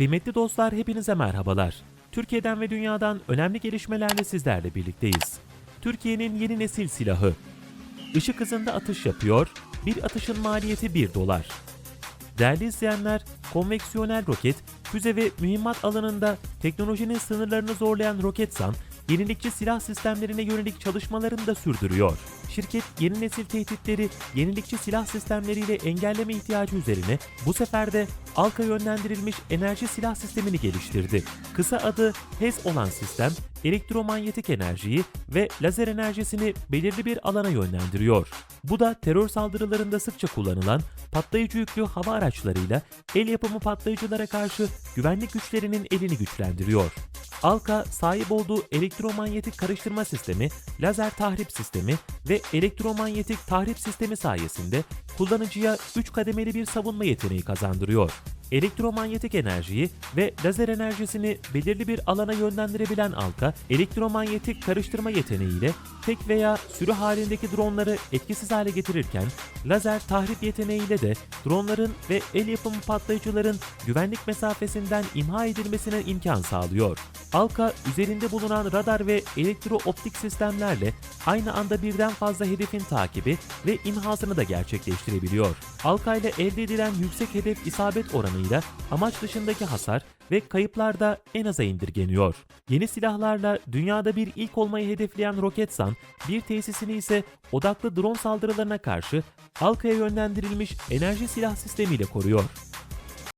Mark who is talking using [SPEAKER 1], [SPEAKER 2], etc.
[SPEAKER 1] Kıymetli dostlar hepinize merhabalar. Türkiye'den ve dünyadan önemli gelişmelerle sizlerle birlikteyiz. Türkiye'nin yeni nesil silahı. Işık hızında atış yapıyor, bir atışın maliyeti 1 dolar. Değerli izleyenler, konveksiyonel roket, füze ve mühimmat alanında teknolojinin sınırlarını zorlayan Roketsan, yenilikçi silah sistemlerine yönelik çalışmalarını da sürdürüyor. Şirket yeni nesil tehditleri yenilikçi silah sistemleriyle engelleme ihtiyacı üzerine bu sefer de ALK'a yönlendirilmiş enerji silah sistemini geliştirdi. Kısa adı HES olan sistem, elektromanyetik enerjiyi ve lazer enerjisini belirli bir alana yönlendiriyor. Bu da terör saldırılarında sıkça kullanılan patlayıcı yüklü hava araçlarıyla el yapımı patlayıcılara karşı güvenlik güçlerinin elini güçlendiriyor. Alka sahip olduğu elektromanyetik karıştırma sistemi, lazer tahrip sistemi ve elektromanyetik tahrip sistemi sayesinde kullanıcıya 3 kademeli bir savunma yeteneği kazandırıyor. Elektromanyetik enerjiyi ve lazer enerjisini belirli bir alana yönlendirebilen Alka, elektromanyetik karıştırma yeteneğiyle tek veya sürü halindeki dronları etkisiz hale getirirken, lazer tahrip yeteneğiyle de dronların ve el yapımı patlayıcıların güvenlik mesafesinden imha edilmesine imkan sağlıyor. Alka, üzerinde bulunan radar ve elektro-optik sistemlerle aynı anda birden fazla hedefin takibi ve imhasını da gerçekleştirebiliyor. Alka ile elde edilen yüksek hedef isabet oranıyla amaç dışındaki hasar ve kayıplar da en aza indirgeniyor. Yeni silahlarla dünyada bir ilk olmayı hedefleyen Roketsan, bir tesisini ise odaklı drone saldırılarına karşı Alka'ya yönlendirilmiş enerji silah sistemiyle koruyor.